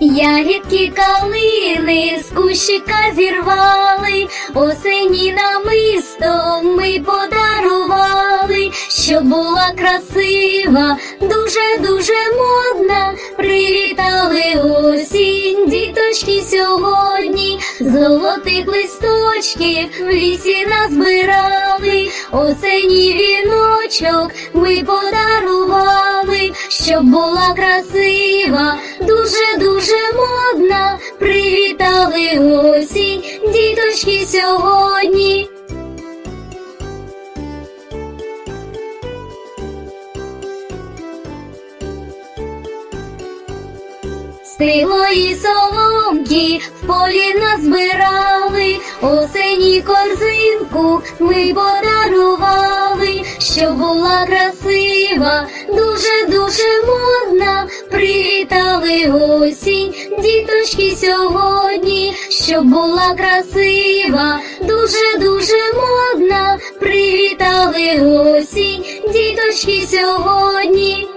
Ягідки калини з кущика зірвали, осені намисто ми подарували, щоб була красива, дуже-дуже модна. Привітали осінь, діточки сьогодні, золотих листочків в лісі назбирали, осені віночок ми подарували, щоб була красива, дуже-дуже модна. Привітали осінь, діточки сьогодні. Стиглої соломки в полі назбирали, осені корзинку ми подарували, щоб була красива, дуже-дуже модна. Привітали осінь, діточки сьогодні, щоб була красива, дуже-дуже модна. Привітали осінь, діточки сьогодні.